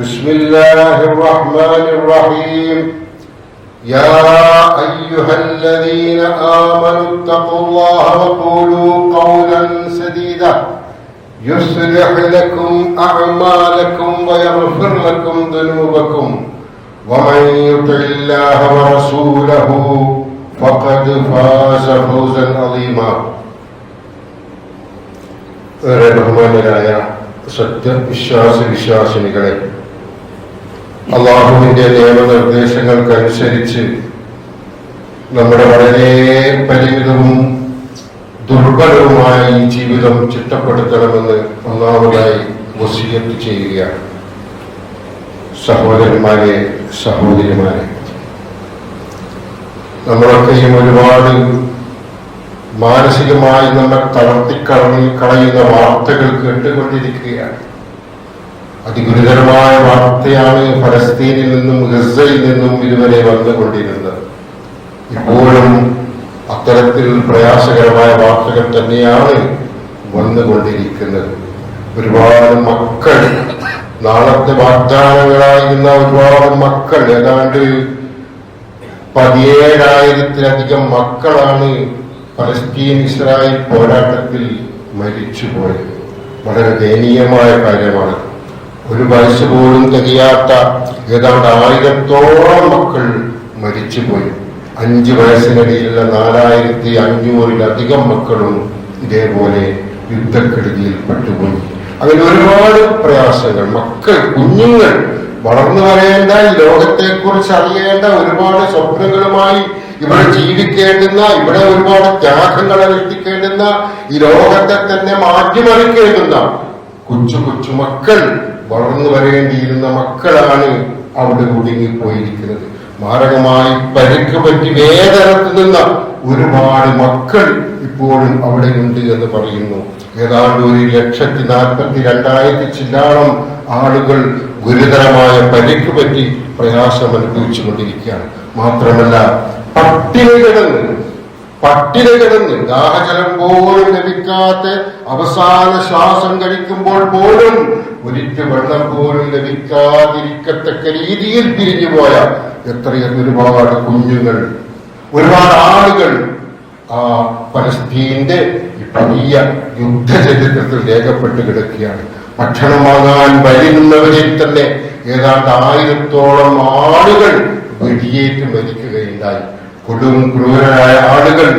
بسم الله الرحمن الرحيم يا أيها الذين آمنوا اتقوا الله وقولوا قولا سديدا يصلح لكم أعمالكم ويغفر لكم ذنوبكم ومن يطع الله ورسوله فقد فاز فوزا عظيما ഏറെ ബഹുമാന്യരായ സത്യവിശ്വാസ വിശ്വാസിനികളെ അള്ളാഹുവിന്റെ നിയമനിർദ്ദേശങ്ങൾക്കനുസരിച്ച് നമ്മുടെ വളരെ പരിമിതവും ദുർബലവുമായ ഈ ജീവിതം ചിട്ടപ്പെടുത്തണമെന്ന് ഒന്നാമതായി വസീയത്ത് ചെയ്യുകയാണ്. സഹോദരന്മാരെ സഹോദരിമാരെ നമ്മളൊക്കെയും ഒരുപാട് മാനസികമായി നമ്മെ തളർത്തിക്കളഞ്ഞ് കളയുന്ന വാർത്തകൾ കേട്ടുകൊണ്ടിരിക്കുകയാണ്. അതിഗുരുതരമായ വാർത്തയാണ് ഫലസ്തീനിൽ നിന്നും ഗസയിൽ നിന്നും ഇതുവരെ വന്നുകൊണ്ടിരുന്നത്. ഇപ്പോഴും അത്തരത്തിൽ പ്രയാസകരമായ വാർത്തകൾ തന്നെയാണ് വന്നുകൊണ്ടിരിക്കുന്നത്. ഒരുപാട് മക്കൾ നാളത്തെ വാഗ്ദാനങ്ങളായിരുന്ന ഒരുപാട് മക്കൾ ഏതാണ്ട് പതിയേഴായിരത്തിലധികം മക്കളാണ് പലസ്തീൻ ഇസ്രായേൽ പോരാട്ടത്തിൽ മരിച്ചുപോയത്. വളരെ ദയനീയമായ കാര്യമാണ്. ഒരു വയസ്സ് പോലും തികയാത്ത ഏതാണ്ട് ആയിരത്തോളം മക്കൾ മരിച്ചുപോയി. അഞ്ച് വയസ്സിനിടയിലുള്ള നാലായിരത്തി അഞ്ഞൂറിലധികം മക്കളും ഇതേപോലെ യുദ്ധക്കെടുതിയിൽ പെട്ടുപോയി അങ്ങനെ ഒരുപാട് പ്രയാസങ്ങൾ. മക്കൾ കുഞ്ഞുങ്ങൾ വളർന്നു വരേണ്ട ലോകത്തെക്കുറിച്ച് അറിയേണ്ട ഒരുപാട് സ്വപ്നങ്ങളുമായി ഇവിടെ ജീവിക്കേണ്ടുന്ന ഇവിടെ ഒരുപാട് ത്യാഗങ്ങൾ അനുഷ്ഠിക്കേണ്ടുന്ന ഈ ലോകത്തെ തന്നെ മാറ്റിമറിക്കേണ്ടുന്ന കൊച്ചു കൊച്ചു മക്കൾ വളർന്നു വരേണ്ടിയിരുന്ന മക്കളാണ് അവിടെ കുടുങ്ങിപ്പോയിരിക്കുന്നത്. മാരകമായി പരിക്ക് പറ്റി വേദനത്തിൽ നിന്ന ഒരുപാട് മക്കൾ ഇപ്പോഴും അവിടെ ഉണ്ട് എന്ന് പറയുന്നു. ഏതാണ്ട് ഒരു ലക്ഷത്തി നാൽപ്പത്തി രണ്ടായിരത്തി ചില്ലാളം ആളുകൾ ഗുരുതരമായ പരിക്ക് പറ്റി പ്രയാസം അനുഭവിച്ചു കൊണ്ടിരിക്കുകയാണ് മാത്രമല്ല പട്ടിണി കിടന്ന് പട്ടിണി കിടന്ന് ദാഹജലം പോലും ലഭിക്കാത്ത അവസാന ശ്വാസം കഴിക്കുമ്പോൾ പോലും ഒരിറ്റ് വെള്ളം പോലും ലഭിക്കാതിരിക്കത്തക്ക രീതിയിൽ തിരിഞ്ഞു പോയ എത്രയെത്ര ഒരുപാട് കുഞ്ഞുങ്ങൾ ഒരുപാട് ആളുകൾ ആ പലസ്തീന്റെ വലിയ യുദ്ധചരിത്രത്തിൽ രേഖപ്പെട്ട് കിടക്കുകയാണ്. ഭക്ഷണം വാങ്ങാൻ വരുന്നവരിൽ തന്നെ ഏതാണ്ട് ആയിരത്തോളം ആളുകൾ വെടിയേറ്റ് മരിക്കുകയുണ്ടായി. കൊടും ക്രൂരരായ ആളുകൾ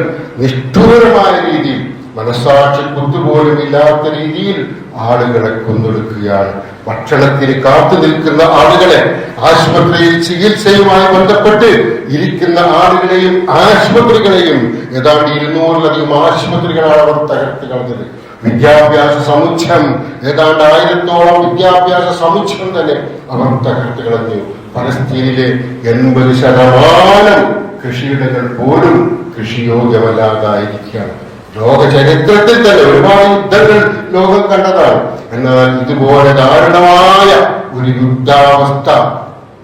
നിഷ്ഠൂരമായ രീതിയിൽ മനസാക്ഷി കുത്തുപോലും ഇല്ലാത്ത രീതിയിൽ ആളുകളെ കൊന്നൊടുക്കുകയാണ്. ഭക്ഷണത്തിന് കാത്തു നിൽക്കുന്ന ആളുകളെ ആശുപത്രിയിൽ ചികിത്സയുമായി ബന്ധപ്പെട്ട് ഇരിക്കുന്ന ആളുകളെയും ആശുപത്രികളെയും ഏതാണ്ട് ഇരുന്നൂറിലധികം ആശുപത്രികളാണ് അവർ തകർത്ത് കളഞ്ഞത്. വിദ്യാഭ്യാസ സമുച്ചയം ഏതാണ്ട് ആയിരത്തോളം വിദ്യാഭ്യാസ സമുച്ചയം തന്നെ അവർ തകർത്ത് കളഞ്ഞു. പലസ്തീനിലെ എൺപത് ശതമാനം കൃഷിയിടങ്ങൾ പോലും കൃഷിയോഗ്യമല്ലാതായിരിക്കുകയാണ്. ലോക ചരിത്രത്തിൽ തന്നെ ഒരുപാട് യുദ്ധങ്ങൾ ലോകം കണ്ടതാണ്. എന്നാൽ ഇതുപോലെ ദാരുണമായ ഒരു യുദ്ധാവസ്ഥ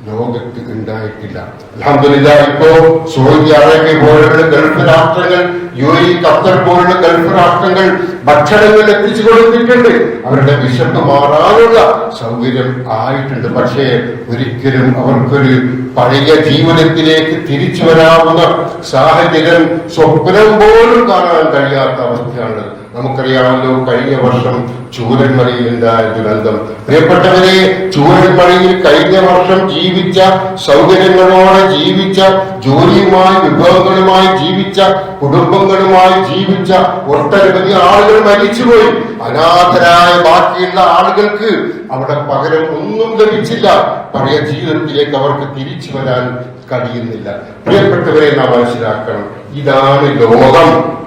ലോകത്ത് ഉണ്ടായിട്ടില്ല അലഹമില്ല ഇപ്പോ സൗദി അറേബ്യ പോലുള്ള ഗൾഫ് രാഷ്ട്രങ്ങൾ യു എ ഖത്തർ പോലുള്ള ഗൾഫ് രാഷ്ട്രങ്ങൾ ഭക്ഷണങ്ങൾ എത്തിച്ചു കൊടുത്തിട്ടുണ്ട്. അവരുടെ വിശപ്പ് മാറാനുള്ള സൗകര്യം ആയിട്ടുണ്ട്. പക്ഷേ ഒരിക്കലും അവർക്കൊരു പഴയ ജീവനത്തിലേക്ക് തിരിച്ചു വരാവുന്ന സാഹചര്യം സ്വപ്നം പോലും കാണാൻ കഴിയാത്ത അവസ്ഥയാണ്. നമുക്കറിയാമല്ലോ കഴിഞ്ഞ വർഷം ചൂരന്മലയിൽ ഉണ്ടായ ദുരന്തം പ്രിയപ്പെട്ടവരെ ചൂരന്മഴയിൽ കഴിഞ്ഞ വർഷം ജീവിച്ച സൗകര്യങ്ങളോടെ ജീവിച്ച ജോലിയുമായി വിഭവങ്ങളുമായി ജീവിച്ച കുടുംബങ്ങളുമായി ജീവിച്ച ഒട്ടനവധി ആളുകൾ മരിച്ചുപോയി. അനാഥരായ ബാക്കിയുള്ള ആളുകൾക്ക് അവിടെ പകരം ഒന്നും ലഭിച്ചില്ല. പഴയ ജീവിതത്തിലേക്ക് അവർക്ക് തിരിച്ചു വരാൻ കഴിയുന്നില്ല. പ്രിയപ്പെട്ടവരെ നാം മനസ്സിലാക്കണം. ഇതാണ് ലോകം.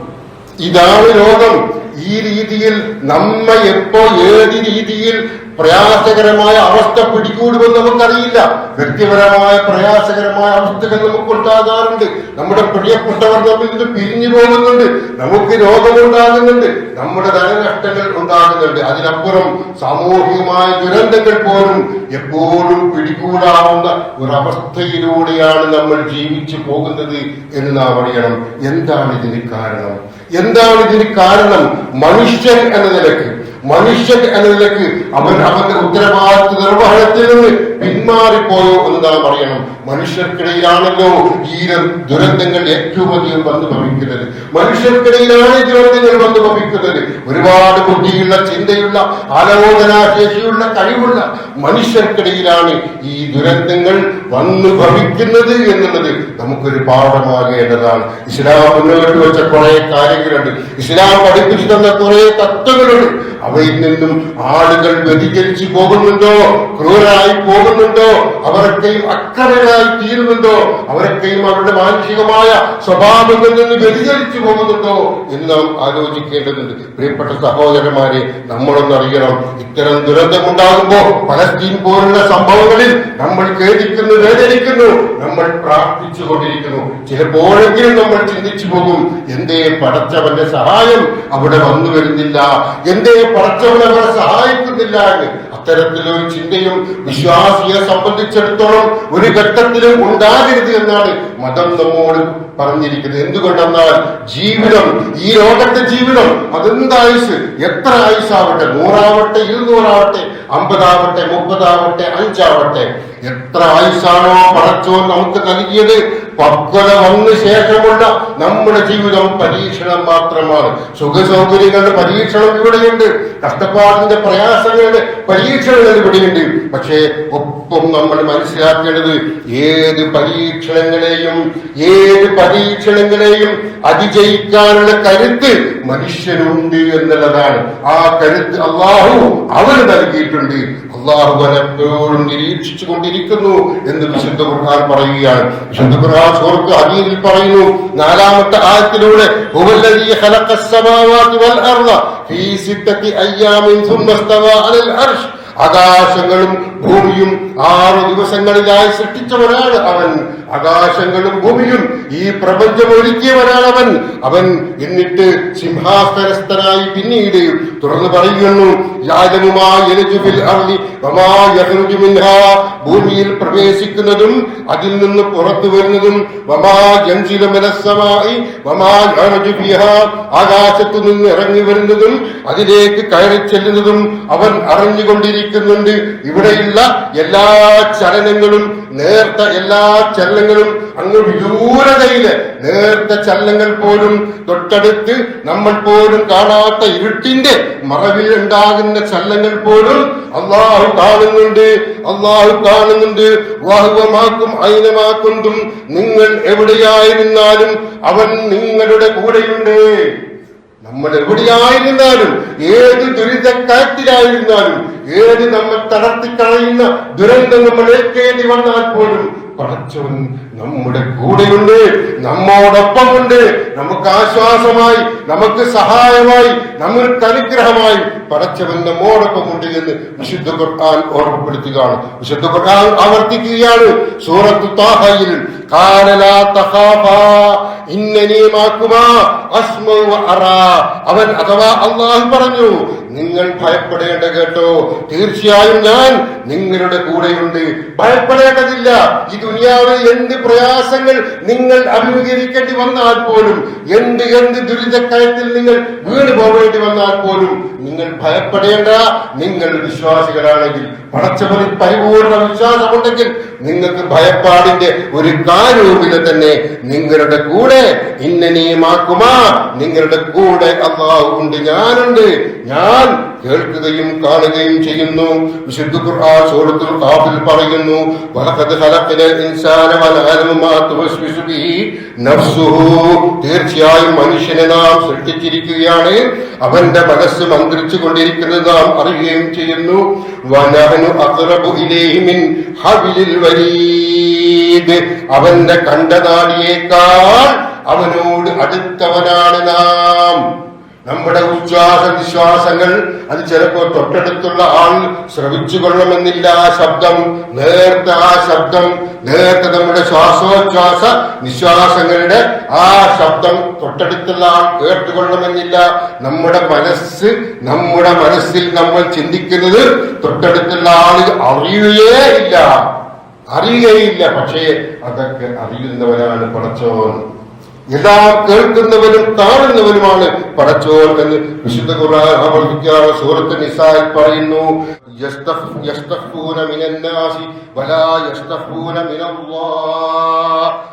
ഇതാണ് ലോകം. ഈ രീതിയിൽ നമ്മ എപ്പോ ഏത് രീതിയിൽ പ്രയാസകരമായ അവസ്ഥ പിടികൂടുമെന്ന് നമുക്കറിയില്ല. വ്യക്തിപരമായ പ്രയാസകരമായ അവസ്ഥകൾ നമുക്ക് ഉണ്ടാകാറുണ്ട് നമ്മുടെ പ്രിയപ്പെട്ടവർ നമ്മിൽ നിന്ന് പിരിഞ്ഞു പോകുന്നുണ്ട്. നമുക്ക് രോഗമുണ്ടാകുന്നുണ്ട്. നമ്മുടെ ധനനഷ്ടങ്ങൾ ഉണ്ടാകുന്നുണ്ട്. അതിനപ്പുറം സാമൂഹികമായ ദുരന്തങ്ങൾ പോലും എപ്പോഴും പിടികൂടാവുന്ന ഒരവസ്ഥയിലൂടെയാണ് നമ്മൾ ജീവിച്ചു പോകുന്നത് എന്ന് നാം അറിയണം. എന്താണ് ഇതിന് കാരണം? എന്താണ് ഇതിന് കാരണം? മനുഷ്യൻ എന്ന നിലയ്ക്ക്. മനുഷ്യൻ എന്ന നിലയ്ക്ക് അവൻ അവന്റെ ഉത്തരവാദിത്വ നിർവഹണത്തിൽ നിന്ന് പിന്മാറിപ്പോയോ എന്ന് നാം അറിയണം. മനുഷ്യർക്കിടയിലാണല്ലോ ഈ ദുരന്തങ്ങൾ ഏറ്റവും അധികം വന്നു ഭവിക്കുന്നത്. മനുഷ്യർക്കിടയിലാണ് ദുരന്തങ്ങൾ വന്നു ഭവിക്കുന്നത്. ഒരുപാട് ബുദ്ധിയുള്ള ചിന്തയുള്ള ആലോചനാശേഷിയുള്ള കഴിവുള്ള മനുഷ്യർക്കിടയിലാണ് ഈ ദുരന്തങ്ങൾ വന്നു ഭവിക്കുന്നത് എന്നുള്ളത് നമുക്കൊരു പാഠമാകേണ്ടതാണ്. ഇസ്ലാം മുന്നോട്ട് വെച്ച കുറെ കാര്യങ്ങളുണ്ട്. ഇസ്ലാം പഠിപ്പിച്ചു തന്ന കുറെ തത്വങ്ങളുണ്ട്. അവയിൽ നിന്നും ആളുകൾ വ്യതിചരിച്ചു പോകുന്നുണ്ടോ? ക്രൂരായി പോകുന്നുണ്ടോ അവരൊക്കെയും അക്രമരായി തീരുന്നുണ്ടോ? അവരൊക്കെയും അവരുടെ മാനസികമായ സ്വഭാവങ്ങളിൽ നിന്ന് വ്യതിചലിച്ചു പോകുന്നുണ്ടോ എന്ന് നാം ആലോചിക്കേണ്ടതുണ്ട്. പ്രിയപ്പെട്ട സഹോദരന്മാരെ നമ്മളൊന്നറിയണം ഇത്തരം ദുരന്തമുണ്ടാകുമ്പോൾ പലസ്തീൻ പോലുള്ള സംഭവങ്ങളിൽ നമ്മൾ ഖേദിക്കുന്നു വേദനിക്കുന്നു നമ്മൾ പ്രാർത്ഥിച്ചു കൊണ്ടിരിക്കുന്നു. ചിലപ്പോഴെങ്കിലും നമ്മൾ ചിന്തിച്ചു പോകും എന്തേ പടച്ചവന്റെ സഹായം അവിടെ വന്നു വരുന്നില്ല? എന്തേ പടച്ചവൻ അവരെ സഹായിക്കുന്നില്ല എന്ന്. അത്തരത്തിലൊരു ചിന്തയും വിശ്വാസിയെ സംബന്ധിച്ചിടത്തോളം ഒരു ഘട്ടത്തിലും ഉണ്ടാകരുത് എന്നാണ് മതം നമ്മോട് പറഞ്ഞിരിക്കുന്നത്. എന്തുകൊണ്ടെന്നാൽ ജീവിതം ഈ ലോകത്തെ ജീവിതം അതെന്തായുസ്? എത്ര ആയുസാവട്ടെ? നൂറാവട്ടെ ഇരുന്നൂറാവട്ടെ അമ്പതാവട്ടെ മുപ്പതാവട്ടെ അഞ്ചാവട്ടെ. എത്ര ആയുസാണോ പടച്ചോൻ നമുക്ക് നൽകിയത്? പക്വത വന്ന ശേഷമുള്ള നമ്മുടെ ജീവിതം പരീക്ഷണം മാത്രമാണ്. സുഖസൗകര്യങ്ങളുടെ പരീക്ഷണം ഇവിടെയുണ്ട്. കഷ്ടപ്പാടിന്റെ പ്രയാസങ്ങളുടെ പരീക്ഷണങ്ങൾ ഇവിടെയുണ്ട്. പക്ഷേ ഒപ്പം നമ്മൾ മനസ്സിലാക്കേണ്ടത് ഏത് പരീക്ഷണങ്ങളെയും ഏത് പരീക്ഷണങ്ങളെയും അതിജയിക്കാനുള്ള കരുത്ത് മനുഷ്യനുണ്ട് എന്നുള്ളതാണ്. ആ കരുത്ത് അള്ളാഹു അവന് നൽകിയിട്ടുണ്ട്. അള്ളാഹു പലപ്പോഴും നിരീക്ഷിച്ചു കൊണ്ടിരിക്കുന്നു എന്ന് വിശുദ്ധ ഖുർഹാൻ പറയുകയാണ്. വിശുദ്ധ ഖുർഹാൻ സുഹൃത്ത് അദീനിൽ പറയുന്നു നാലാമത്തെ ആയത്തിലൂടെ ആകാശങ്ങളും ഭൂമിയും ആറു ദിവസങ്ങളിലായി സൃഷ്ടിച്ചവനാണ് അവൻ. ആകാശങ്ങളും ഭൂമിയും ഈ പ്രപഞ്ചം ഒരുക്കിയ അവൻ എന്നിട്ട് സിംഹാസനസ്ഥനായി പിന്നീട് തുറന്നു പറയുന്നു ഭൂമിയിൽ പ്രവേശിക്കുന്നതും അതിൽ നിന്ന് പുറത്തു വരുന്നതും ആകാശത്തു നിന്ന് ഇറങ്ങി വരുന്നതും അതിലേക്ക് കയറി ചെല്ലുന്നതും അവൻ അറിഞ്ഞുകൊണ്ടിരിക്കുന്നുണ്ട്. ഇവിടെയുള്ള എല്ലാ ചലനങ്ങളും നേർത്ത എല്ലാ ചലനങ്ങളും അങ്ങ് വിദൂരതയിൽ. നേർത്ത ചലനങ്ങൾ പോലും തൊട്ടടുത്ത് നമ്മൾ പോലും കാണാത്ത ഇരുട്ടിന്റെ മറവിൽ ഉണ്ടാകുന്ന ചലനങ്ങൾ പോലും അള്ളാഹു കാണുന്നുണ്ട്. അള്ളാഹു കാണുന്നുണ്ട്. വാഹുവമാക്കും അയിനമാക്കുന്നതും നിങ്ങൾ എവിടെയായിരുന്നാലും അവൻ നിങ്ങളുടെ കൂടെയുണ്ട്. നമ്മൾ എവിടെയായിരുന്നാലും ഏത് ദുരിതക്കാറ്റിലായിരുന്നാലും ഏത് നമ്മൾ തളർത്തിക്കളയുന്ന ദുരന്തം നമ്മൾ ഏൽക്കേണ്ടി വന്നാൽ പോലും പടച്ചവൻ നമ്മുടെ കൂടെയുണ്ട് നമ്മോടൊപ്പമുണ്ട്. നമുക്ക് ആശ്വാസമായി നമുക്ക് സഹായമായി നമുക്ക് അനുഗ്രഹമായി പടച്ചവൻ നമ്മോടൊപ്പമുണ്ട് എന്ന് വിശുദ്ധ ഖുർആൻ ഓർമ്മപ്പെടുത്തുകയാണ്. വിശുദ്ധ ഖുർആൻ ആവർത്തിക്കുകയാണ് സൂറത്ത് താഹയിൽ. അവൻ അഥവാ അള്ളാഹു പറഞ്ഞു നിങ്ങൾ ഭയപ്പെടേണ്ട കേട്ടോ. തീർച്ചയായും ഞാൻ നിങ്ങളുടെ കൂടെയുണ്ട്. ഭയപ്പെടേണ്ടതില്ല. ഈ ദുനിയാവിൽ എന്ത് പ്രയാസങ്ങൾ നിങ്ങൾ അഭിമുഖീകരിക്കേണ്ടി വന്നാൽ പോലും എന്ത് എന്ത് ദുരിതക്കയത്തിൽ നിങ്ങൾ വീണ് പോകേണ്ടി വന്നാൽ പോലും നിങ്ങൾ ഭയപ്പെടേണ്ട. നിങ്ങൾ വിശ്വാസികളാണെങ്കിൽ പടച്ചവരിൽ പരിപൂർണ വിശ്വാസമുണ്ടെങ്കിൽ നിങ്ങൾക്ക് ഭയപ്പാടിന്റെ ഒരു കാര്യവുമില്ല തന്നെ. നിങ്ങളുടെ കൂടെ ഇന്നനെയുമാക്കുമാ. നിങ്ങളുടെ കൂടെ അള്ളാഹു ഉണ്ട്. ഞാനുണ്ട്. ഞാൻ കേൾക്കുകയും കാണുകയും ചെയ്യുന്നു. വിശുദ്ധ ഖുർആൻ സൂറത്തുൽ ഖാഫിൽ പറയുന്നു വലഖദ് ഖലഖനൽ ഇൻസാന വനഅലമു മാ തുവസ്വിസു ബിഹി നഫ്സുഹു. തീർച്ചയായും മനുഷ്യനെ നാം സൃഷ്ടിച്ചിരിക്കുകയാണ്. അവന്റെ മനസ്സ് മന്ത്രിച്ചു കൊണ്ടിരിക്കുന്നത് നാം അറിയുകയും ചെയ്യുന്നു. വനഹനു അഖ്റബു ഇലൈഹി മിൻ ഹബ്ലിൽ വരീദ് അവന്റെ കണ്ടനാടിയേക്കാൾ അവനോട് അടുത്തവനാണ് നാം. നമ്മുടെ ഉച്ഛ്വാസ വിശ്വാസങ്ങൾ അത് ചിലപ്പോൾ തൊട്ടടുത്തുള്ള ആൾ ശ്രവിച്ചു കൊള്ളണമെന്നില്ല ആ ശബ്ദം. നേരത്തെ ആ ശബ്ദം നേരത്തെ നമ്മുടെ ശ്വാസോച്ഛ്വാസ നിശ്വാസങ്ങളുടെ ആ ശബ്ദം തൊട്ടടുത്തുള്ള ആൾ കേട്ടുകൊള്ളണമെന്നില്ല. നമ്മുടെ മനസ്സ് നമ്മുടെ മനസ്സിൽ നമ്മൾ ചിന്തിക്കുന്നത് തൊട്ടടുത്തുള്ള ആൾ അറിയുകയേ ഇല്ല. അറിയുകയില്ല പക്ഷേ അതൊക്കെ അറിയുന്നവരാണ് പടച്ചോൻ. എല്ലാം കേൾക്കുന്നവരും താഴുന്നവരുമാണ് പടച്ചോർ എന്ന് വിശുദ്ധ ഖുർആൻ ആവർത്തിക്കാറ് സൂറത്ത് നിസായിൽ പറയുന്നു.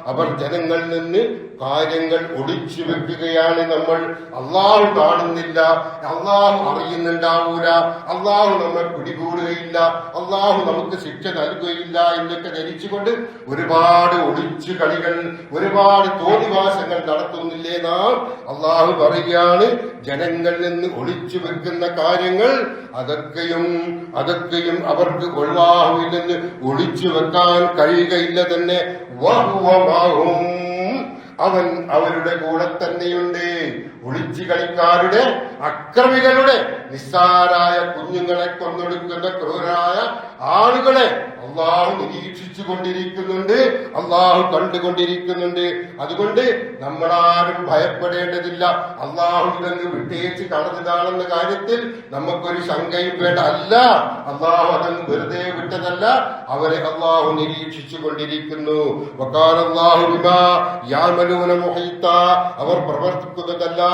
അവർ ജനങ്ങളിൽ നിന്ന് കാര്യങ്ങൾ ഒളിച്ചു വെക്കുകയാണ് നമ്മൾ. അള്ളാഹു കാണുന്നില്ല അള്ളാഹു അറിയുന്നുണ്ടാവൂല അള്ളാഹു നമ്മൾ പിടികൂടുകയില്ല അള്ളാഹു നമുക്ക് ശിക്ഷ നൽകുകയില്ല എന്നൊക്കെ ധരിച്ചുകൊണ്ട് ഒരുപാട് ഒളിച്ചു കളികൾ ഒരുപാട് തോന്നിവാസങ്ങൾ നടത്തുന്നില്ലേ നാം? അള്ളാഹു പറയുകയാണ് ജനങ്ങളിൽ നിന്ന് ഒളിച്ചു വെക്കുന്ന കാര്യങ്ങൾ അതൊക്കെയും അതൊക്കെയും അവർക്ക് കൊള്ളാവില്ലെന്ന് ഒളിച്ചു വെക്കാൻ കഴിയുകയില്ല തന്നെ. അവൻ അവരുടെ കൂടെ തന്നെയുണ്ട്. ഒളിച്ചു കളിക്കാരുടെ അക്രമികളുടെ നിസ്സാരായ കുഞ്ഞുങ്ങളെ കൊന്നൊടുക്കുന്ന ക്രൂരായ ആളുകളെ അള്ളാഹു നിരീക്ഷിച്ചു കൊണ്ടിരിക്കുന്നുണ്ട് അള്ളാഹു കണ്ടുകൊണ്ടിരിക്കുന്നുണ്ട്. അതുകൊണ്ട് നമ്മളാരും ഭയപ്പെടേണ്ടതില്ല. അള്ളാഹു ഇതെന്ന് വിട്ടേച്ച് കളഞ്ഞതാണെന്ന കാര്യത്തിൽ നമുക്കൊരു ശങ്കയും വേണ്ട. അല്ല അള്ളാഹു അതങ്ങ് വെറുതെ വിട്ടതല്ല. അവരെ അള്ളാഹു നിരീക്ഷിച്ചു കൊണ്ടിരിക്കുന്നു അവർ പ്രവർത്തിക്കുന്നതെല്ലാം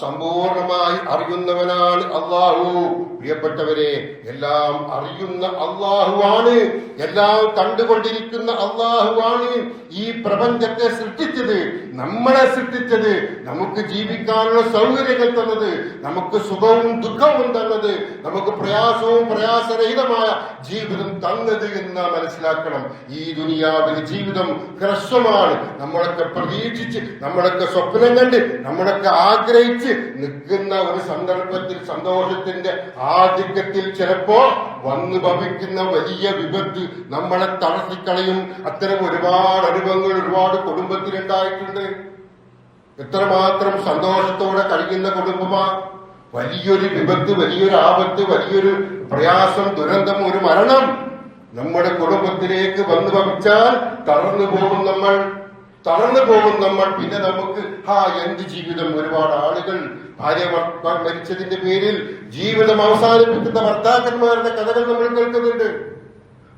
സമ്പൂർണമായി അറിയുന്നവനാണ് അള്ളാഹു. പ്രിയപ്പെട്ടവരെ എല്ലാം അറിയുന്ന അള്ളാഹുവാണ്. എല്ലാം കണ്ടുകൊണ്ടിരിക്കുന്ന അള്ളാഹുവാണ് ഈ പ്രപഞ്ചത്തെ സൃഷ്ടിച്ചത്. നമ്മളെ സൃഷ്ടിച്ചത്. നമുക്ക് ജീവിക്കാനുള്ള സൗകര്യങ്ങൾ തന്നത്. നമുക്ക് സുഖവും ദുഃഖവും തന്നത്. നമുക്ക് പ്രയാസവും പ്രയാസരഹിതമായ ജീവിതം തന്നത് എന്ന് മനസ്സിലാക്കണം. ഈ ദുനിയാവിലെ ജീവിതം ഹ്രസ്വമാണ്. നമ്മളൊക്കെ പ്രതീക്ഷിച്ച് നമ്മളൊക്കെ സ്വപ്നം കണ്ട് നമ്മളൊക്കെ ആഗ്രഹിച്ച് നിൽക്കുന്ന ഒരു സന്ദർഭത്തിൽ സന്തോഷത്തിന്റെ ആധിക്യത്തിൽ ചിലപ്പോ വന്നു ഭവിക്കുന്ന വലിയ വിപത്ത് നമ്മളെ തളർത്തിക്കളയും. അത്തരം ഒരുപാട് അനുഭവങ്ങൾ ഒരുപാട് കുടുംബത്തിൽ ഉണ്ടായിട്ടുണ്ട് എത്രമാത്രം സന്തോഷത്തോടെ കഴിയുന്ന കുടുംബമാ? വലിയൊരു വിപത്ത് വലിയൊരു ആപത്ത് വലിയൊരു പ്രയാസം ദുരന്തം ഒരു മരണം നമ്മുടെ കുടുംബത്തിലേക്ക് വന്നു ഭവിച്ചാൽ തളർന്നു പോകും നമ്മൾ. തളർന്നു പോകും നമ്മൾ. പിന്നെ നമുക്ക് ഹാ എന്ത് ജീവിതം? ഒരുപാട് ആളുകൾ ഭാര്യ മരിച്ചതിന്റെ പേരിൽ ജീവിതം അവസാനിപ്പിക്കുന്ന ഭർത്താക്കന്മാരുടെ കഥകൾ നമ്മൾ കേൾക്കുന്നുണ്ട്.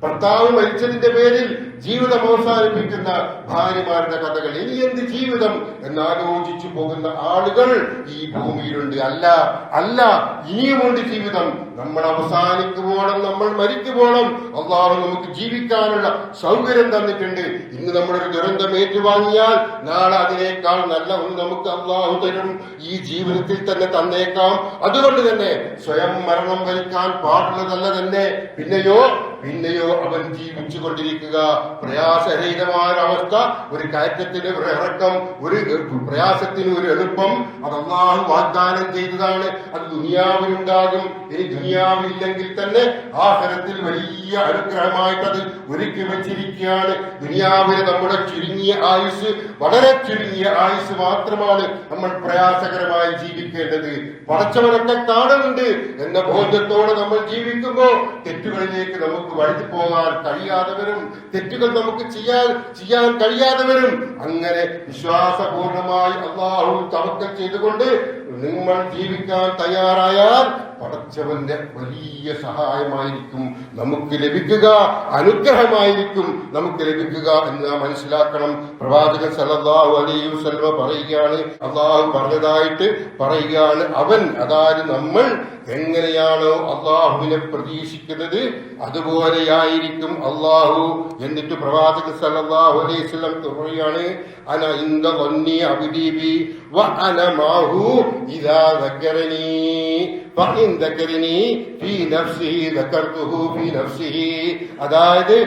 ഭർത്താവ് മരിച്ചതിന്റെ പേരിൽ ജീവിതം അവസാനിപ്പിക്കുന്ന ഭാര്യമാരുടെ കഥകൾ. ഇനി എന്ത് ജീവിതം? എന്നാലോചിച്ചു പോകുന്ന ആളുകൾ ഈ ഭൂമിയിലുണ്ട്. അല്ല അല്ല ഇനിയുമുണ്ട് ജീവിതം. നമ്മൾ അവസാനിക്കുവോളം നമ്മൾ മരിക്കുവോളം അള്ളാഹു നമുക്ക് ജീവിക്കാനുള്ള സൗകര്യം തന്നിട്ടുണ്ട്. ഇന്ന് നമ്മളൊരു ദുരന്തം ഏറ്റുവാങ്ങിയാൽ നാളെ അതിനേക്കാൾ നല്ല ഒന്ന് നമുക്ക് അള്ളാഹു തരും. ഈ ജീവിതത്തിൽ തന്നെ തന്നേക്കാം. അതുകൊണ്ട് തന്നെ സ്വയം മരണം വരിക്കാൻ പാടുള്ളതല്ല തന്നെ. പിന്നെയോ പിന്നെയോ അവൻ ജീവിച്ചു കൊണ്ടിരിക്കുക പ്രയാസരഹിതമായ അവസ്ഥ ഒരു കയറ്റത്തിന് ഒരു ഇറക്കം ഒരു പ്രയാസത്തിന് ഒരു എളുപ്പം. അത് അള്ളാഹു വാഗ്ദാനം ചെയ്തതാണ്. അത് ദുനിയാവിലുണ്ടാകും. ഇനി ദുനിയാവില്ലെങ്കിൽ തന്നെ ആഹരത്തിൽ വലിയ അനുഗ്രഹമായിട്ട് അത് ഒരുക്കി വെച്ചിരിക്കുകയാണ്. ദുനിയാവിലെ നമ്മുടെ ചുരുങ്ങിയ ആയുസ് വളരെ ചുരുങ്ങിയ ആയുസ് മാത്രമാണ് നമ്മൾ പ്രയാസകരമായി ജീവിക്കേണ്ടത്. പടച്ചവനൊക്കെ കാണുന്നുണ്ട് എന്ന ബോധ്യത്തോടെ നമ്മൾ ജീവിക്കുമ്പോൾ തെറ്റുകളിലേക്ക് നമുക്ക് വഴുതി പോകാൻ കഴിയാതെ വരും തെറ്റുകൾ നമുക്ക് ചെയ്യാൻ ചെയ്യാൻ കഴിയാതെ വരും അങ്ങനെ വിശ്വാസപൂർണമായി അള്ളാഹു തവക്കൽ ചെയ്തുകൊണ്ട് നിങ്ങൾ ജീവിക്കാൻ തയ്യാറായാൽ പടച്ചവന്റെ വലിയ സഹായമായിരിക്കും. നമുക്ക് ലഭിക്കുക അനുഗ്രഹമായിരിക്കും. നമുക്ക് ലഭിക്കുക എന്ന് നാം മനസ്സിലാക്കണം. പ്രവാചകൻ സലതാവ് അലൈഹി വസല്ലമ പറയുകയാണ് അള്ളാഹു പറഞ്ഞതായിട്ട് പറയുകയാണ് അവൻ. അതായത് നമ്മൾ എങ്ങനെയാണോ അള്ളാഹുവിനെ പ്രതീക്ഷിക്കുന്നത് അതുപോലെയായിരിക്കും അള്ളാഹു എന്നിട്ട് പ്രവാചകൻ സലല്ലാഹു അലൈഹി വസല്ലം പറയുകയാണ് അന ഇന്ദ അബിദീബി وأنا معه إذا ذكرني. അതായത്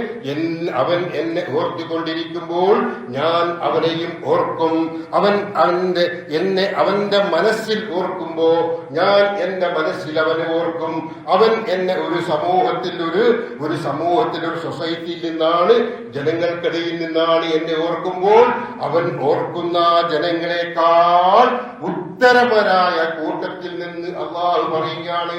അവൻ എന്നെ ഓർത്തിക്കൊണ്ടിരിക്കുമ്പോൾ ഞാൻ അവനെയും ഓർക്കും. അവൻ അവന്റെ എന്നെ അവന്റെ മനസ്സിൽ ഓർക്കുമ്പോ ഞാൻ എന്റെ മനസ്സിൽ അവനെ ഓർക്കും. അവൻ എന്നെ ഒരു സമൂഹത്തിൽ ഒരു ഒരു സമൂഹത്തിൽ ഒരു സൊസൈറ്റിയിൽ നിന്നാണ് ജനങ്ങൾക്കിടയിൽ നിന്നാണ് എന്നെ ഓർക്കുമ്പോൾ അവൻ ഓർക്കുന്ന ജനങ്ങളെക്കാൾ ഉത്തരപരായ കൂട്ടത്തിൽ നിന്ന് അള്ളാഹു പറയുകയാണ്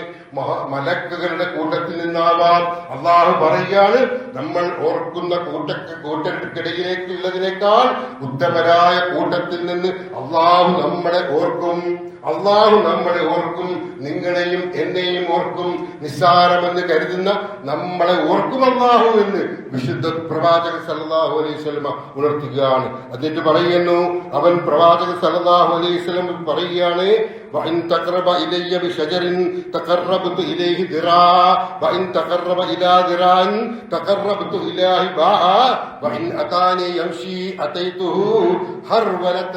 മലക്കുകളുടെ കൂട്ടത്തിൽ നിന്നാവാം. അള്ളാഹു പറയുകയാണ് നമ്മൾ ഓർക്കുന്ന കൂട്ട കൂട്ടത്തിനിടയിലേക്കുള്ളതിനേക്കാൾ ഉത്തമരായ കൂട്ടത്തിൽ നിന്ന് അള്ളാഹു നമ്മളെ ഓർക്കും. അള്ളാഹു നമ്മളെ ഓർക്കും. നിങ്ങളെയും എന്നെയും ഓർക്കും നിസ്സാരമെന്ന് കരുതുന്ന നമ്മളെ ഓർക്കും അല്ലാഹു എന്ന് വിശുദ്ധ പ്രവാചക സല്ലല്ലാഹു അലൈഹി വസല്ലമ ഉണർത്തുകയാണ് എന്നിട്ട് പറയുന്നു അവൻ പ്രവാചക സല്ലല്ലാഹു അലൈഹി വസല്ലം പറയുകയാണ് وإن تقرب إلي بشجر تقربت إليه ذراعا وإن تقرب إلى ذراع تقربت إليه باعا وإن أتاني يمشي أتيته هرولة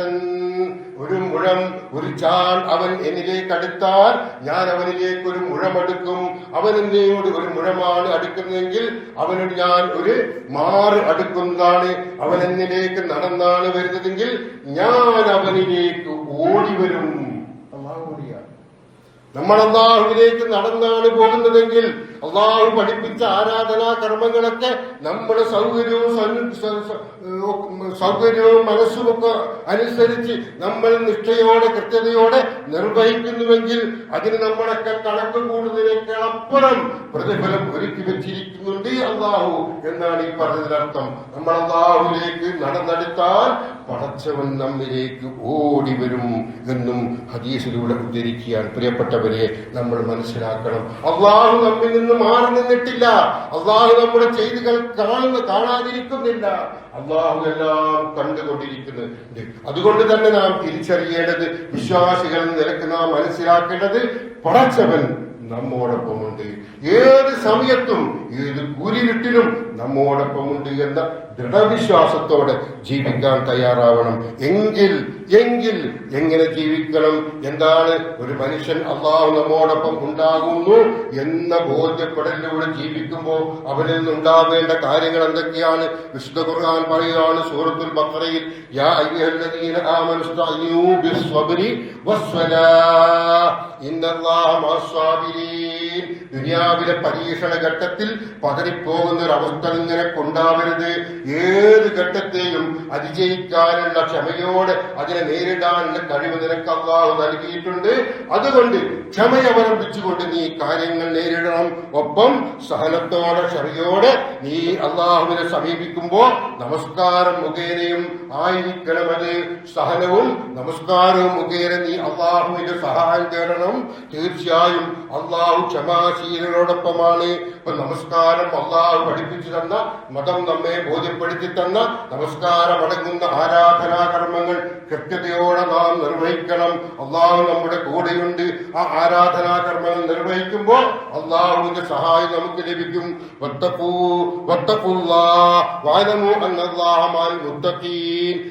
ഒരു മുഴം കുറിച്ചാൽ അവൻ എന്നിലേക്ക് അടുത്താൽ ഞാൻ അവനിലേക്ക് ഒരു മുഴമെടുക്കും. അവൻ എന്നോട് ഒരു മുഴമാണ് അടുക്കുന്നതെങ്കിൽ അവനോട് ഞാൻ ഒരു മാറ് അടുക്കുന്നതാണ്. അവൻ എന്നിലേക്ക് നടന്നാണ് വരുന്നതെങ്കിൽ ഞാൻ അവനിലേക്ക് ഓടി വരും നമ്മൾ അള്ളാഹുവിലേക്ക് നടന്നാണ് പോകുന്നതെങ്കിൽ അള്ളാഹു പഠിപ്പിച്ച ആരാധനാ കർമ്മങ്ങളൊക്കെ നമ്മുടെ സൗകര്യവും സൗകര്യവും മനസ്സുമൊക്കെ അനുസരിച്ച് നമ്മൾ നിഷ്ഠയോടെ കൃത്യതയോടെ നിർവഹിക്കുന്നുവെങ്കിൽ അതിന് നമ്മളൊക്കെ കണക്ക് കൂടുന്നതിനേക്കാൾ അപ്പുറം പ്രതിഫലം ഒരുക്കി വെച്ചിരിക്കുന്നുണ്ട് അള്ളാഹു എന്നാണ് ഈ പറഞ്ഞതിനർത്ഥം നമ്മൾ അള്ളാഹുലേക്ക് നടന്നെടുത്താൽ പടച്ചവൻ നമ്മിലേക്ക് ഓടി വരും എന്നും ഹദീസിലൂടെ ഉദ്ധരിക്കുകയാണ്. പ്രിയപ്പെട്ടവരെ നമ്മൾ മനസ്സിലാക്കണം. അള്ളാഹു നമ്മിൽ നിന്ന് മാറി നിന്നിട്ടില്ല. അള്ളാഹു നമ്മുടെ ചെയ്തികൾ കാണുന്ന കാണാതിരിക്കുന്നില്ല. അള്ളാഹു എല്ലാം കണ്ടുകൊണ്ടിരിക്കുന്നുണ്ട് അതുകൊണ്ട് തന്നെ നാം തിരിച്ചറിയേണ്ടത് വിശ്വാസികൾ നിലയ്ക്ക് നാം മനസ്സിലാക്കേണ്ടത് പടച്ചവൻ നമ്മോടൊപ്പമുണ്ട്. ഏത് സമയത്തും ഏത് കുരിരുട്ടിലും നമ്മോടൊപ്പമുണ്ട് എന്ന ദൃഢവിശ്വാസത്തോടെ ജീവിക്കാൻ തയ്യാറാവണം. എങ്കിൽ എങ്കിൽ എങ്ങനെ ജീവിക്കണം? എന്താണ് ഒരു മനുഷ്യൻ അള്ളാഹു നമ്മോടൊപ്പം ഉണ്ടാകുന്നു എന്ന ബോധ്യപ്പെടലിലൂടെ ജീവിക്കുമ്പോൾ അവനിൽ നിന്നുണ്ടാവേണ്ട കാര്യങ്ങൾ എന്തൊക്കെയാണ്? വിശുദ്ധ ഖുർആൻ പറയുകയാണ് സൂറത്തുൽ ബക്രയിൽ യാ ഇന്നല്ലാഹ ദുനിയാവിലെ പരീക്ഷണ ഘട്ടത്തിൽ പതറിപ്പോകുന്ന ഒരു അവസ്ഥ ഇങ്ങനെ കൊണ്ടാവരുത്. ഏത് ഘട്ടത്തെയും അതിജയിക്കാനുള്ള ക്ഷമയോടെ അതിനെ നേരിടാനുള്ള കഴിവ് നിനക്ക് അള്ളാഹു നൽകിയിട്ടുണ്ട്. അതുകൊണ്ട് ക്ഷമയവലംബിച്ചുകൊണ്ട് നീ കാര്യങ്ങൾ നേരിടണം. ഒപ്പം സഹനത്തോടെ ക്ഷമയോടെ നീ അള്ളാഹുവിനെ സമീപിക്കുമ്പോൾ നമസ്കാരം മുഖേനയും ആയിരിക്കണം അത്. സഹനവും നമസ്കാരവും മുഖേന നീ അള്ളാഹുവിന്റെ സഹായം തേടണം. തീർച്ചയായും അള്ളാഹു ക്ഷമാശീലനോടൊപ്പമാണ് ഇപ്പൊ നമസ്കാരം അള്ളാഹു പഠിപ്പിച്ചു തന്ന മതം നമ്മെ ബോധ്യപ്പെടുത്തി തന്ന നമസ്കാരം അടങ്ങുന്ന ആരാധനാ കർമ്മങ്ങൾ കൃത്യതയോടെ നാം നിർവഹിക്കണം. അള്ളാഹു നമ്മുടെ കൂടെയുണ്ട്. ആ ആരാധനാ കർമ്മങ്ങൾ നിർവഹിക്കുമ്പോൾ അള്ളാഹുവിന്റെ സഹായം നമുക്ക് ലഭിക്കും.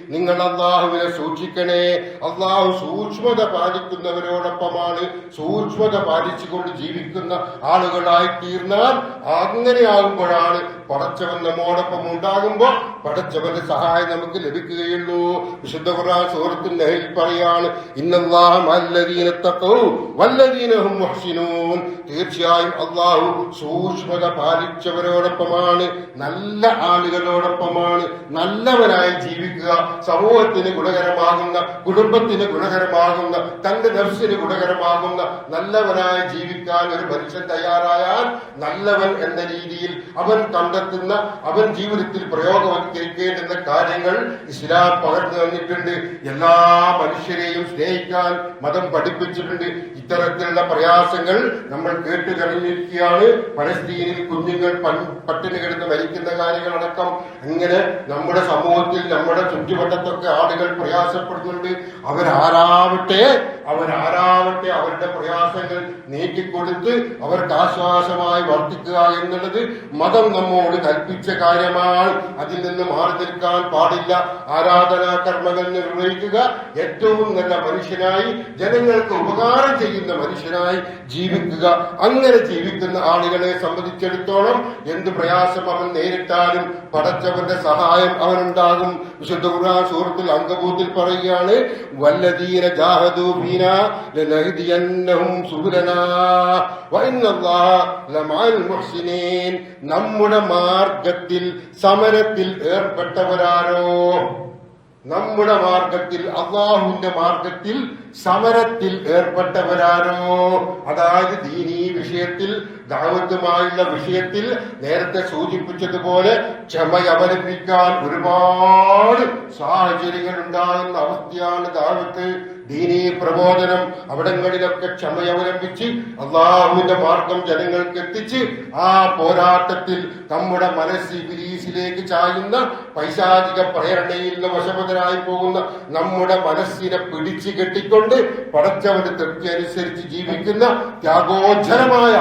നിങ്ങൾ അള്ളാഹുവിനെ സൂക്ഷിക്കണേ. അള്ളാഹു സൂക്ഷ്മത പാലിക്കുന്നവരോടൊപ്പമാണ് സൂക്ഷ്മത പാലിച്ചുകൊണ്ട് ജീവിക്കുന്ന ആളുകളായി തീർന്നാൽ അങ്ങനെയാകുമ്പോഴാണ് പടച്ചവൻ നമ്മോടൊപ്പം ഉണ്ടാകുമ്പോൾ പടച്ചവന്റെ സഹായം നമുക്ക് ലഭിക്കുകയുള്ളൂ. വിശുദ്ധ ഖുർആൻ സൂറത്തുൽ നഹ്ൽ പറയാണ് ഇന്നല്ലാഹു മല്ലദീന തഖൂ വല്ലദീന ഹും മുഹ്സിനൂൻ. തീർച്ചയായും അള്ളാഹു സൂക്ഷ്മത പാലിച്ചവരോടൊപ്പമാണ് നല്ല ആളുകളോടൊപ്പമാണ് നല്ലവനായി ജീവിക്കുക സമൂഹത്തിന് ഗുണകരമാകുന്ന കുടുംബത്തിന് ഗുണകരമാകുന്ന തന്റെ നഫ്സിന് ഗുണകരമാകുന്ന നല്ലവനായി ജീവിക്കാൻ ഒരു മനുഷ്യൻ തയ്യാറായാൽ നല്ലവൻ എന്ന രീതിയിൽ അവൻ കണ്ടെത്തുന്ന അവൻ ജീവിതത്തിൽ പ്രയോഗവൽക്കരിക്കേണ്ടുന്ന കാര്യങ്ങൾ ഇസ്ലാം പകർന്നു തന്നിട്ടുണ്ട്. എല്ലാ മനുഷ്യരെയും സ്നേഹിക്കാൻ മതം പഠിപ്പിച്ചിട്ടുണ്ട്. ഇത്തരത്തിലുള്ള പ്രയാസങ്ങൾ നമ്മൾ കേട്ട് കഴിഞ്ഞിരിക്കുകയാണ് പലസ്തീനിൽ കുഞ്ഞുങ്ങൾ പട്ടിണി കിടന്ന് മരിക്കുന്ന കാര്യങ്ങളടക്കം. അങ്ങനെ നമ്മുടെ സമൂഹത്തിൽ നമ്മുടെ ചുറ്റുവട്ടത്തൊക്കെ ആളുകൾ പ്രയാസപ്പെടുന്നുണ്ട്. അവരാരാവട്ടെ അവരാരാവട്ടെ അവരുടെ പ്രയാസങ്ങൾ നീക്കിക്കൊടുത്ത് അവർക്ക് ആശ്വാസമായി വർത്തിക്കുക എന്നുള്ളത് മതം നമ്മോട് കൽപ്പിച്ച കാര്യമാണ് അതിൽ നിന്ന് മാറി നിൽക്കാൻ പാടില്ല. ആരാധനാ കർമ്മങ്ങൾ നിർവഹിക്കുക ഏറ്റവും നല്ല മനുഷ്യനായി ജനങ്ങൾക്ക് ഉപകാരം ചെയ്യുന്ന മനുഷ്യനായി ജീവിക്കുക. അങ്ങനെ ജീവിക്കുന്ന ആളുകളെ സംബന്ധിച്ചിടത്തോളം എന്ത് പ്രയാസം അവൻ നേരിട്ടാലും പടച്ചവന്റെ സഹായം അവനുണ്ടാകും. വിശുദ്ധ ഖുർആൻ സൂറത്തിൽ അങ്കബൂത്തിൽ പറയുകയാണ് വല്ലദീന ജാഹദു ഫീനാ ലനഹ്ദിയന്നഹും സുബുലനാ വഇന്നല്ലാഹ ലമഅൽ മുഹ്സിനീൻ. നമ്മുടെ മാർഗത്തിൽ സമരത്തിൽ ഏർപ്പെട്ടവരാരോ? നമ്മുടെ മാർഗത്തിൽ അള്ളാഹുവിന്റെ മാർഗത്തിൽ സമരത്തിൽ ഏർപ്പെട്ടവരാരോ? അതായത് ദീനീ വിഷയത്തിൽ ദാവത്തുമായുള്ള വിഷയത്തിൽ നേരത്തെ സൂചിപ്പിച്ചതുപോലെ ക്ഷമ അവലംബിക്കാൻ ഒരുപാട് സാഹചര്യങ്ങൾ ഉണ്ടാകുന്ന അവസ്ഥയാണ് ദാവത്ത്. ദീനീ പ്രബോധനം അവിടങ്ങളിലൊക്കെ ക്ഷമ അവലംബിച്ച് അള്ളാഹുവിന്റെ മാർഗം ജനങ്ങൾക്ക് എത്തിച്ച് ആ പോരാട്ടത്തിൽ നമ്മുടെ മനസ്സ് ഇബിലീസിലേക്ക് ചായുന്ന പൈശാചിക പ്രേരണയിൽ നിന്ന് വശപതരായി പോകുന്ന നമ്മുടെ മനസ്സിനെ പിടിച്ചു കെട്ടിക്കൊണ്ട് പടച്ചവന്റെ തൃപ്തി അനുസരിച്ച് ജീവിക്കുന്ന ത്യാഗോജ്ജരമായ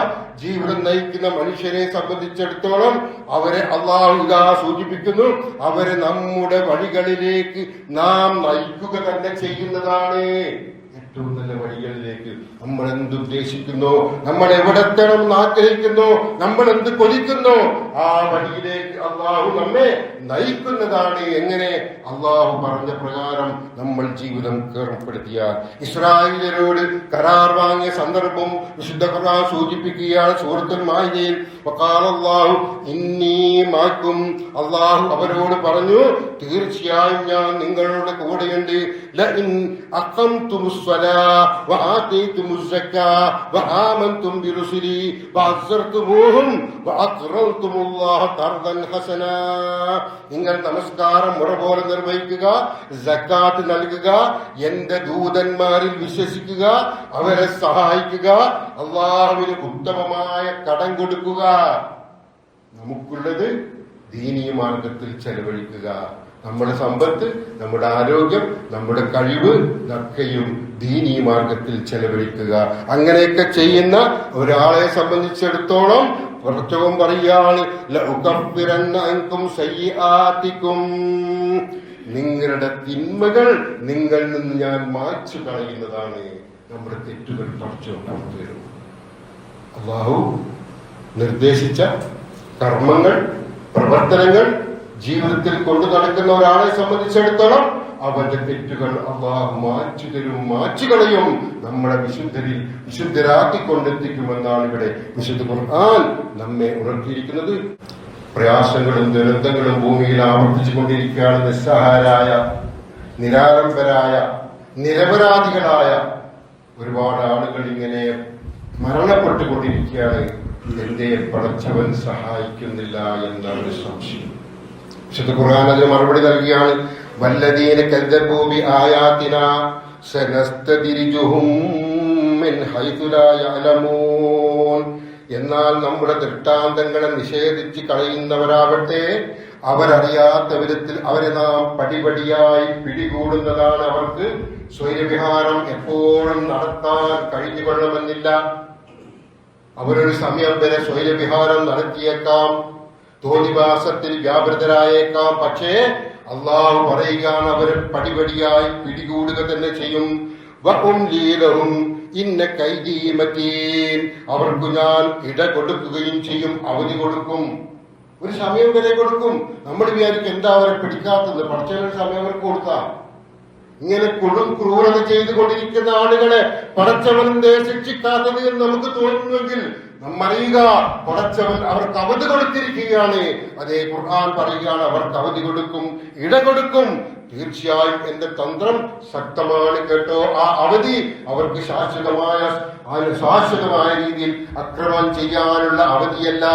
ജീവിതം നയിക്കുന്ന മനുഷ്യരെ സംബന്ധിച്ചിടത്തോളം അവരെ അള്ളാഹു ഇതാ സൂചിപ്പിക്കുന്നു. അവരെ നമ്മുടെ വഴികളിലേക്ക് നാം നയിക്കുക തന്നെ ചെയ്യുന്നതാണ്. ഏറ്റവും നല്ല വഴികളിലേക്ക് നമ്മൾ എന്ത് ഉദ്ദേശിക്കുന്നു? നമ്മൾ എവിടെത്തണം എന്ന് ആഗ്രഹിക്കുന്നു? നമ്മൾ എന്ത് കൊതിക്കുന്നു? ആ വഴിയിലേക്ക് അള്ളാഹു നമ്മെ നയിക്കുന്നതാണ് എങ്ങനെ? അള്ളാഹു പറഞ്ഞ പ്രകാരം നമ്മൾ ജീവിതം കേർപ്പെടുത്തിയാൽ ഇസ്രായേലരോട് കരാർ വാങ്ങിയ സന്ദർഭം വിശുദ്ധ ഖുർആൻ സൂചിപ്പിക്കുകയാണ് സൂറത്തുൽ വഖാലല്ലാഹു ഇന്നീ മാക്കും അള്ളാഹു അവരോട് പറഞ്ഞു തീർച്ചയായും ഞാൻ നിങ്ങളുടെ കൂടെയുണ്ട് ും. ഹസനാ നിങ്ങൾ നമസ്കാരം മുറ പോലെ നിർവഹിക്കുക ജക്കാത്ത് നൽകുക എന്റെ ദൂതന്മാരിൽ വിശ്വസിക്കുക അവരെ സഹായിക്കുക അള്ളാഹുവിന് ഉത്തമമായ കടം കൊടുക്കുക. നമുക്കുള്ളത് ദീനീയ മാർഗത്തിൽ ചെലവഴിക്കുക. നമ്മുടെ സമ്പത്ത് നമ്മുടെ ആരോഗ്യം നമ്മുടെ കഴിവ് ഇതൊക്കെയും ദീനീ മാർഗത്തിൽ ചെലവഴിക്കുക. അങ്ങനെയൊക്കെ ചെയ്യുന്ന ഒരാളെ സംബന്ധിച്ചിടത്തോളം പ്രത്യേകം പറയാണ് നിങ്ങളുടെ തിന്മകൾ നിങ്ങളിൽ നിന്ന് ഞാൻ മാച്ചു കളയുന്നതാണ്. നമ്മുടെ തെറ്റുകൾ പഠിച്ചു വരും അള്ളാഹു നിർദ്ദേശിച്ച കർമ്മങ്ങൾ പ്രവർത്തനങ്ങൾ ജീവിതത്തിൽ കൊണ്ടു നടക്കുന്ന ഒരാളെ സംബന്ധിച്ചിടത്തോളം അവന്റെ തെറ്റുകൾ അള്ളാ മാറ്റി തരും മാറ്റുകളെയും കളയും. നമ്മളെ വിശുദ്ധരിൽ വിശുദ്ധരാക്കി കൊണ്ടെത്തിക്കുമെന്നാണ് ഇവിടെ വിശുദ്ധ ഖുർആൻ നമ്മെ ഉണർത്തിയിരിക്കുന്നത് പ്രയാസങ്ങളും ദുരന്തങ്ങളും ഭൂമിയിൽ ആവർത്തിച്ചു കൊണ്ടിരിക്കുകയാണ് നിസ്സഹായരായ നിരാലംബരായ നിരപരാധികളായ ഒരുപാട് ആളുകൾ ഇങ്ങനെ മരണപ്പെട്ടുകൊണ്ടിരിക്കുകയാണ്. എന്റെ പടച്ചവൻ സഹായിക്കുന്നില്ല എന്നാണ് സംശയം. വിശുദ്ധ ഖുർആൻ അതിന് മറുപടി നൽകിയാണ്. വല്ലദീന കദ്ദബൂബി ആയാതിന സനസ്തദിരിജുഹും മിൻ ഹൈതു യഅലമൂൻ. എന്നാൽ നമ്മുടെ ദൃഷ്ടാന്തങ്ങളെ നിഷേധിച്ച് കളയുന്നവരാവട്ടെ അവരറിയാത്ത വിധത്തിൽ അവരെ നാം പടിപടിയായി പിടികൂടുന്നതാണ് അവർക്ക് സ്വൈരവിഹാരം എപ്പോഴും നടത്താൻ കഴിഞ്ഞുകൊള്ളണമെന്നില്ല. അവരൊരു സമയം വരെ സ്വൈരവിഹാരം നടത്തിയേക്കാം. തോന്നിവാസത്തിൽ വ്യാപൃതരായേക്കാം. പക്ഷേ അള്ളാഹു പറയുകയാണ് അവരെ പടിപടിയായി പിടികൂടുക തന്നെ ചെയ്യും. അവർക്ക് ഞാൻ ഇട കൊടുക്കുകയും ചെയ്യും അവധി കൊടുക്കും. ഒരു സമയം വരെ കൊടുക്കും. നമ്മൾ വിചാരിക്കും എന്താ അവരെ പിടിക്കാത്തത്? പഠിച്ചൊരു സമയം അവർക്ക് കൊടുക്കാം ഇങ്ങനെ കൊടും ക്രൂരത ചെയ്തുകൊണ്ടിരിക്കുന്ന ആളുകളെ പടച്ചവൻ ശിക്ഷിക്കാത്തത് എന്ന് നമുക്ക് തോന്നുന്നുവെങ്കിൽ നമ്മറിയുക പടച്ചവൻ അവർക്ക് അവധി കൊടുത്തിരിക്കുകയാണ്. അതേ ഖുർആൻ പറയുകയാണ് അവർക്ക് അവധി കൊടുക്കും ഇട കൊടുക്കും. തീർച്ചയായും എന്റെ തന്ത്രം ശക്തമാണ് കേട്ടോ. ആ അവധി അവർക്ക് ശാശ്വതമായ ശാശ്വതമായ രീതിയിൽ അക്രമം ചെയ്യാനുള്ള അവധിയല്ല.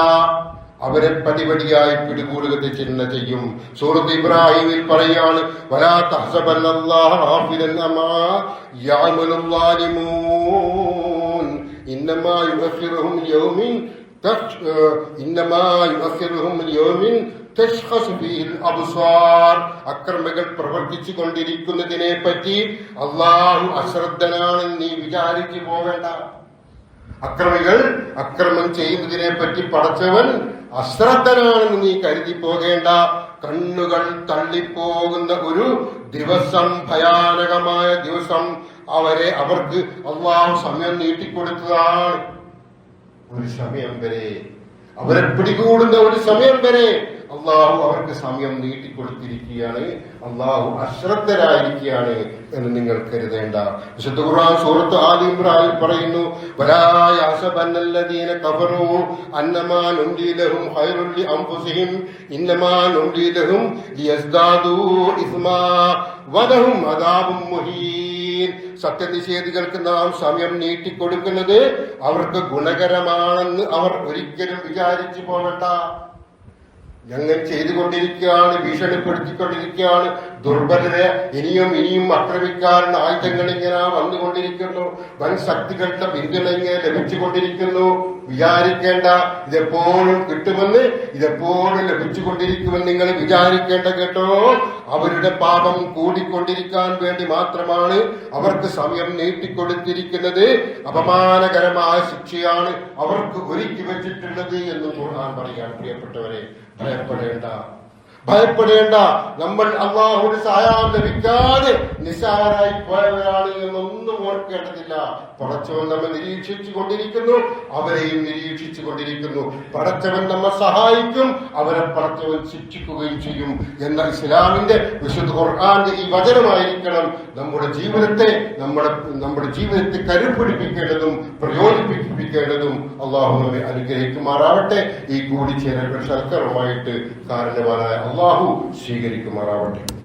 അവരെ പടിപടിയായി പിടികൂടുക തന്നെ ചെയ്യും. സൂറത്ത് ഇബ്രാഹിമിൽ പറയാണ് വലാ യഅമലുൽ ളാലിമൂൻ. ഇന്നമാ യൗമിൻ അബ്സാർ അക്രമികൾ പ്രവർത്തിച്ചു കൊണ്ടിരിക്കുന്നതിനെ പറ്റി അള്ളാഹു അശ്രദ്ധനാണെന്ന് നീ വിചാരിച്ചു പോകേണ്ട. അക്രമികൾ അക്രമം ചെയ്യുന്നതിനെ പറ്റി പടച്ചവൻ അശ്രദ്ധനാണെന്ന് നീ കരുതി പോകേണ്ട. കണ്ണുകൾ തള്ളിപ്പോകുന്ന ഒരു ദിവസം ഭയാനകമായ ദിവസം അവരെ അവർക്ക് അള്ളാഹു സമയം നീട്ടിക്കൊടുത്തതാണ്. ഒരു സമയം വരെ. അവരെ പിടികൂടുന്ന ഒരു സമയം വരെ അള്ളാഹു അവർക്ക് സമയം നീട്ടിക്കൊടുത്തിരിക്കുകയാണ്. അള്ളാഹു അശ്രദ്ധരായിരിക്കുകയാണ് എന്ന് നിങ്ങൾ കരുതേണ്ട. വിശുദ്ധ ഖുർആൻ സൂറത്ത് ആലി ഇമ്രാനിൽ പറയുന്നു വരായ അസബന്നല്ലദീന കഫറൂ അന്നമാ നുംലി ലഹും ഖൈറുൽ അൻഫുസിഹിം ഇന്നമാ നുംലി ലഹും ലിയസ്ദാദൂ ഇസ്മാ വലഹും അദാബും മുഹീൻ. സത്യനിഷേധികൾക്ക് നാം സമയം നീട്ടിക്കൊടുക്കുന്നത്? അവർക്ക് ഗുണകരമാണെന്ന് അവർ ഒരിക്കലും വിചാരിച്ചു പോകണ്ട. ഞങ്ങൾ ചെയ്തുകൊണ്ടിരിക്കുകയാണ് ഭീഷണിപ്പെടുത്തിക്കൊണ്ടിരിക്കുകയാണ് ദുർബലരെ ഇനിയും ഇനിയും ആക്രമിക്കാനുള്ള ആയുധങ്ങൾ ഇങ്ങനെ വന്നുകൊണ്ടിരിക്കുന്നു വൻ ശക്തികളുടെ പിന്തുണ ഇങ്ങനെ ലഭിച്ചുകൊണ്ടിരിക്കുന്നു. വിചാരിക്കേണ്ട ഇതെപ്പോഴും കിട്ടുമെന്ന് ഇതെപ്പോഴും ലഭിച്ചുകൊണ്ടിരിക്കുമെന്ന് നിങ്ങൾ വിചാരിക്കേണ്ട കേട്ടോ. അവരുടെ പാപം കൂടിക്കൊണ്ടിരിക്കാൻ വേണ്ടി മാത്രമാണ് അവർക്ക് സമയം നീട്ടിക്കൊടുത്തിരിക്കുന്നത്. അപമാനകരമായ ശിക്ഷയാണ് അവർക്ക് ഒരുക്കി വെച്ചിട്ടുള്ളത് എന്ന് ഖുർആൻ പറയാൻ പ്രിയപ്പെട്ടവരെ. ഭയപ്പെടേണ്ട ഭയപ്പെടേണ്ട. നമ്മൾ അള്ളാഹുടെ സഹായം ലഭിക്കാതെ നിസ്സാരായി പോയവരാണ് എന്നൊന്നും ഓർക്കേണ്ടതില്ല. പടച്ചവൻ നമ്മെ നിരീക്ഷിച്ചു കൊണ്ടിരിക്കുന്നു അവരെയും നിരീക്ഷിച്ചു കൊണ്ടിരിക്കുന്നു പടച്ചവൻ നമ്മെ സഹായിക്കും അവരെ പടച്ചവൻ ശിക്ഷിക്കുകയും ചെയ്യും എന്ന ഇസ്ലാമിന്റെ വിശുദ്ധ ഖുർആാന്റെ ഈ വചനമായിരിക്കണം നമ്മുടെ ജീവിതത്തെ നമ്മുടെ നമ്മുടെ ജീവിതത്തെ കരുപിടിപ്പിക്കേണ്ടതും പ്രയോജിപ്പിക്കേണ്ടതും അള്ളാഹു നമ്മെ അനുഗ്രഹിക്കുമാറാവട്ടെ. ഈ കൂടിച്ചേരൽ സൽക്കരമായിട്ട് കാരണവാനായ അള്ളാഹു സ്വീകരിക്കുമാറാവട്ടെ.